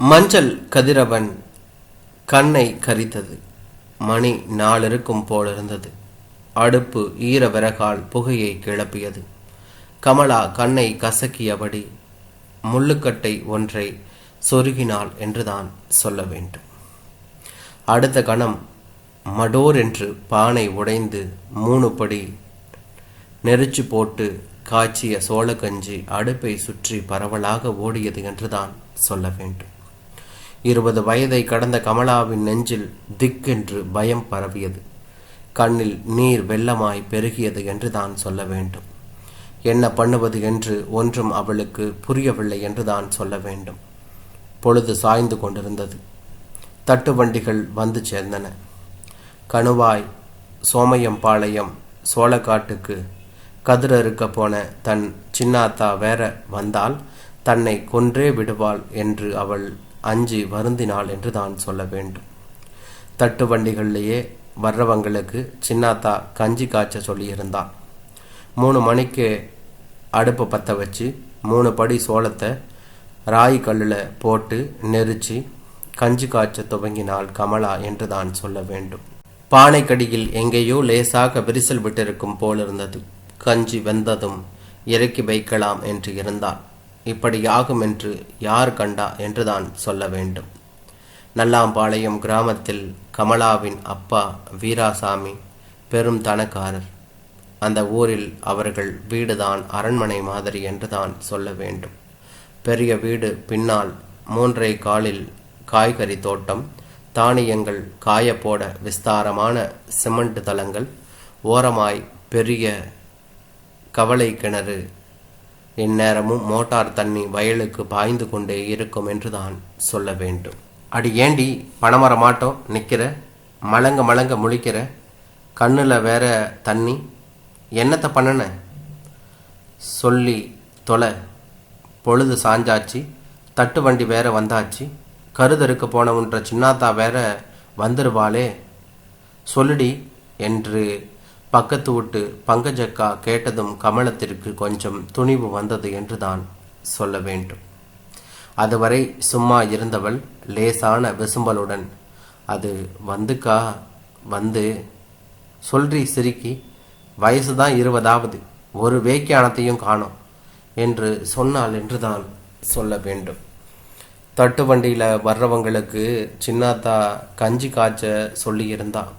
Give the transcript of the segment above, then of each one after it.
மஞ்சள் கதிரவன் கண்ணை கரித்தது. மணி நாளிருக்கும் போலிருந்தது அடுப்பு ஈர விறகால் புகையை கிளப்பியது. கமலா கண்ணை கசக்கியபடி முள்ளுக்கட்டை ஒன்றை சொருகினாள் என்றுதான் சொல்ல வேண்டும். அடுத்த கணம் மடோர் என்று பானை உடைந்து மூணு படி நெரிச்சு போட்டு காய்ச்சிய சோளக்கஞ்சி அடுப்பை சுற்றி பரவலாக ஓடியது என்றுதான் சொல்ல வேண்டும். இருபது வயதை கடந்த கமலாவின் நெஞ்சில் திக்கென்று பயம் பரவியது. கண்ணில் நீர் வெள்ளமாய் பெருகியது என்று தான் சொல்ல வேண்டும். என்ன பண்ணுவது என்று ஒன்றும் அவளுக்கு புரியவில்லை என்று தான் சொல்ல வேண்டும். பொழுது சாய்ந்து கொண்டிருந்தது. தட்டு வண்டிகள் வந்து சேர்ந்தன. கணுவாய் சோமையம்பாளையம் சோளக்காட்டுக்கு கதிர் அறுக்க போன தன் சின்னாத்தா வேற வந்தால் தன்னை கொன்றே விடுவாள் என்று அவள் அஞ்சு வருந்தினாள் என்று தான் சொல்ல வேண்டும். தட்டு வண்டிகள்லேயே வர்றவங்களுக்கு சின்னாத்தா கஞ்சி காய்ச்ச சொல்லியிருந்தான் மூணு மணிக்கு அடுப்பை பற்ற வச்சு மூணு படி சோளத்தை ராய் கல்லில் போட்டு நெரிச்சு கஞ்சி காய்ச்ச துவங்கினாள் கமலா என்று தான் சொல்ல வேண்டும். பானைக்கடியில் எங்கேயோ லேசாக விரிசல் விட்டிருக்கும் போலிருந்தது. கஞ்சி வெந்ததும் இறக்கி வைக்கலாம் என்று இருந்தாள். இப்படியாகும் என்று யார் கண்டா என்றுதான் சொல்ல வேண்டும். நல்லாம்பாளையம் கிராமத்தில் கமலாவின் அப்பா வீராசாமி பெரும் தனக்காரர். அந்த ஊரில் அவர்கள் வீடுதான் அரண்மனை மாதிரி என்றுதான் சொல்ல வேண்டும். பெரிய வீடு பின்னால் மூன்றை காலில் காய்கறி தோட்டம் தானியங்கள் காயப்போட விஸ்தாரமான சிமெண்ட் தளங்கள் ஓரமாய் பெரிய கவலை கிணறு இந்நேரமும் மோட்டார் தண்ணி வயலுக்கு பாய்ந்து கொண்டே இருக்கும் என்றுதான் சொல்ல வேண்டும். அடி ஏண்டி பணமர மாட்டோம் நிற்கிற மலங்க மலங்க முழிக்கிற? கண்ணில் வேற தண்ணி? என்னத்தை பண்ணன? சொல்லி தொலை. பொழுது சாஞ்சாச்சு. தட்டு வண்டி வேற வந்தாச்சு. கருதருக்கு போனவுன்ற சின்னாத்தா வேற வந்துருவாளே. சொல்லுடி என்று பக்கத்து விட்டு பங்கஜக்கா கேட்டதும் கமலத்திற்கு கொஞ்சம் துணிவு வந்தது என்று தான் சொல்ல வேண்டும். அதுவரை சும்மா இருந்தவள் லேசான விசும்பலுடன் அது வந்துக்கா? வந்து சொல்றி சிரிக்கி வயசு தான் இருபதாவது ஒரு வேக்கியானத்தையும் காணும் என்று சொன்னாள் என்று தான் சொல்ல வேண்டும். தட்டு வண்டியில் வர்றவங்களுக்கு சின்னாத்தா கஞ்சி காய்ச்ச சொல்லியிருந்தான்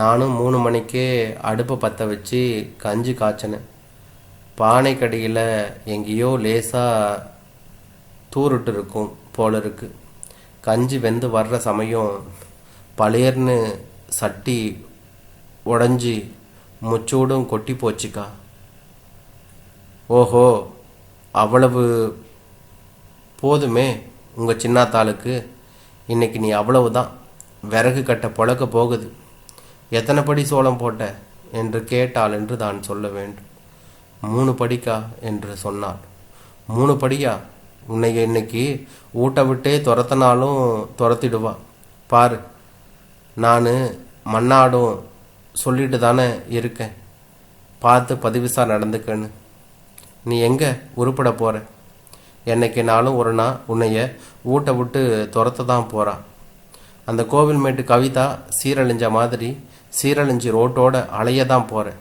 நானும் மூணு மணிக்கே அடுப்பை பற்ற வச்சு கஞ்சி காய்ச்சினேன் பானைக்கடியில் எங்கேயோ லேசாக தூருட்டு இருக்கும் போல இருக்கு. கஞ்சி வெந்து வர்ற சமயம் பழையர்னு சட்டி உடஞ்சி முச்சூடும் கொட்டி போச்சுக்கா. ஓஹோ அவ்வளவு போதுமே உங்கள் சின்னாத்தாளுக்கு. இன்னைக்கு நீ அவ்வளவு தான் விறகு கட்ட பொழக்க போகுது. எத்தனை படி சோளம் போட்ட என்று கேட்டாள் என்று தான் சொல்ல வேண்டும். மூணு படிக்கா என்று சொன்னாள். மூணு படியா? உன்னை இன்னைக்கு ஊட்ட விட்டே துரத்தினாலும் துரத்திடுவா. பாரு நான் மண்ணாடும் சொல்லிட்டு தானே இருக்கேன். பார்த்து பதிவுசா நடந்துக்கன்னு. நீ எங்கே உருப்பட போகிற என்னைக்கு நாளும் ஒரு நாள் உன்னைய ஊட்ட விட்டு துரத்த தான் போகிறான் அந்த கோவில்மேட்டு கவிதா சீரழிஞ்ச மாதிரி சீரழிஞ்சு ரோட்டோட அலைய தான் போகிறேன்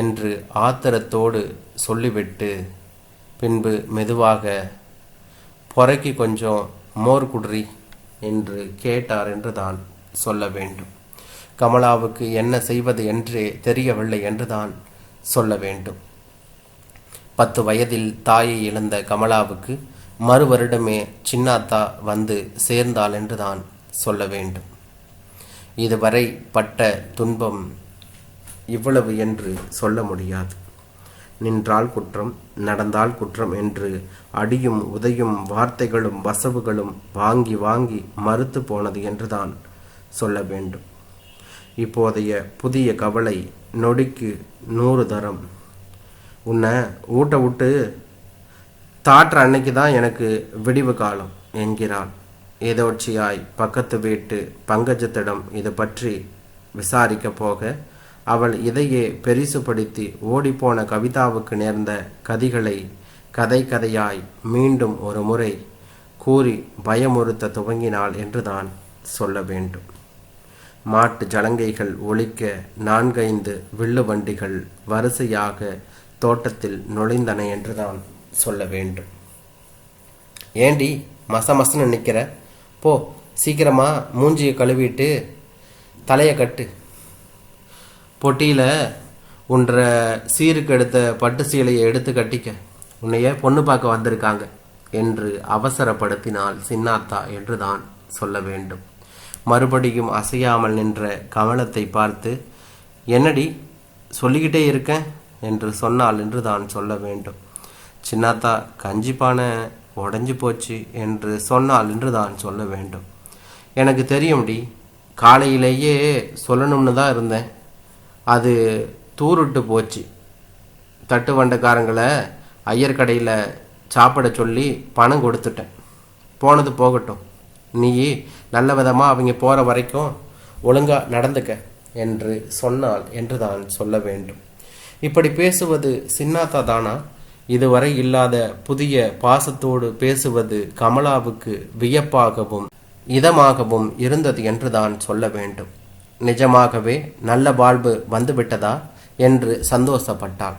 என்று ஆத்திரத்தோடு சொல்லிவிட்டு பின்பு மெதுவாக பொறைக்கு கொஞ்சம் மோர் குடுறி என்று கேட்டார் என்று தான் சொல்ல வேண்டும். கமலாவுக்கு என்ன செய்வது என்றே தெரியவில்லை என்று தான் சொல்ல வேண்டும். பத்து வயதில் தாயை இழந்த கமலாவுக்கு மறு வருடமே சின்னாத்தா வந்து சேர்ந்தாள் என்று தான் சொல்ல வேண்டும். இதுவரை பட்ட துன்பம் இவ்வளவு என்று சொல்ல முடியாது. நின்றால் குற்றம் நடந்தால் குற்றம் என்று அடியும் உதையும் வார்த்தைகளும் வசவுகளும் வாங்கி வாங்கி மறுத்து போனது என்றுதான் சொல்ல வேண்டும். இப்போதைய புதிய கவலை நொடிக்கு நூறு தரம். உன்னை ஊட்ட விட்டு தாட்டுற அன்னைக்கு தான் எனக்கு விடிவு காலம் என்கிறாள். ஏதோட்சியாய் பக்கத்து வீட்டு பங்கஜத்திடம் இது பற்றி விசாரிக்க போக அவள் இதையே பெரிசுபடுத்தி ஓடிப்போன கவிதாவுக்கு நேர்ந்த கதிகளை கதை கதையாய் மீண்டும் ஒரு முறை கூறி பயமுறுத்த துவங்கினாள் என்றுதான் சொல்ல வேண்டும். மாட்டு ஜலங்கைகள் ஒழிக்க நான்கைந்து வில்லு வண்டிகள் வரிசையாக தோட்டத்தில் நுழைந்தன என்றுதான் சொல்ல வேண்டும். ஏண்டி மச மசன்னு நிற்கிற போ சீக்கிரமாக மூஞ்சியை கழுவிட்டு தலையை கட்டு. பொட்டியில் உன்ற சீருக்கு எடுத்த பட்டு சீலையை எடுத்து கட்டிக்க. உன்னைய பொண்ணு பார்க்க வந்திருக்காங்க என்று அவசரப்படுத்தினால் சின்னாத்தா என்று தான் சொல்ல வேண்டும். மறுபடியும் அசையாமல் நின்ற கமலத்தை பார்த்து என்னடி சொல்லிக்கிட்டே இருக்கேன் என்று சொன்னால் என்று தான் சொல்ல வேண்டும். சின்னாத்தா கஞ்சிப்பான உடஞ்சி போச்சு என்று சொன்னால் என்று தான் சொல்ல வேண்டும். எனக்கு தெரியும்டி காலையிலேயே சொல்லணும்னு தான் இருந்தேன். அது தூருட்டு போச்சு. தட்டு வண்டக்காரங்களை ஐயர் கடையில் சாப்பிட சொல்லி பணம் கொடுத்துட்டேன். போனது போகட்டும். நீ நல்ல விதமாக அவங்க போகிற வரைக்கும் ஒழுங்காக நடந்துக்க என்று சொன்னால் என்று தான் சொல்ல வேண்டும். இப்படி பேசுவது சின்னாத்தா தானா? இதுவரை இல்லாத புதிய பாசத்தோடு பேசுவது கமலாவுக்கு வியப்பாகவும் இதமாகவும் இருந்தது என்று தான் சொல்ல வேண்டும். நிஜமாகவே நல்ல வாழ்வு வந்துவிட்டதா என்று சந்தோஷப்பட்டாள்.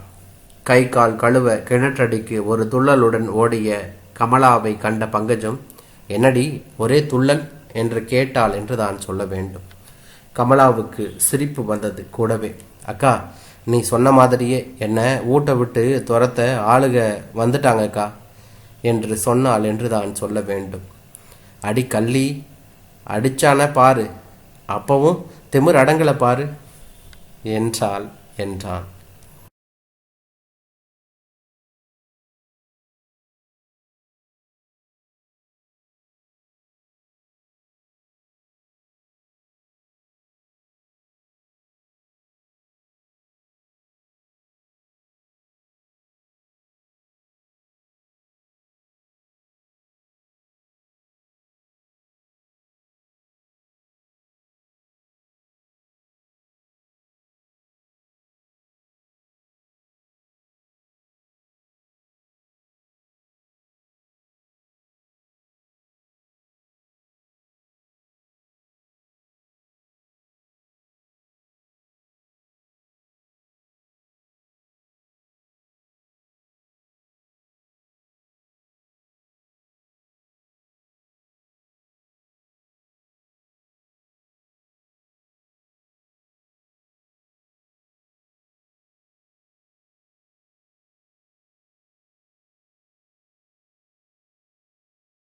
கை கால் கழுவ கிணற்றடிக்கு ஒரு துள்ளலுடன் ஓடிய கமலாவை கண்ட பங்கஜம் என்னடி ஒரே துள்ளல்? என்று கேட்டாள் என்று தான் சொல்ல வேண்டும். கமலாவுக்கு சிரிப்பு வந்தது கூடவே அக்கா நீ சொன்ன மாதிரியே என்னை ஊட்ட விட்டு துரத்த ஆளுக வந்துட்டாங்கக்கா? என்று சொன்னாள் என்று தான் சொல்ல வேண்டும். அடி கள்ளி அடிச்சான பாரு. அப்பவும் திமிர் அடங்கலை பாரு. என்றாள் என்றான்.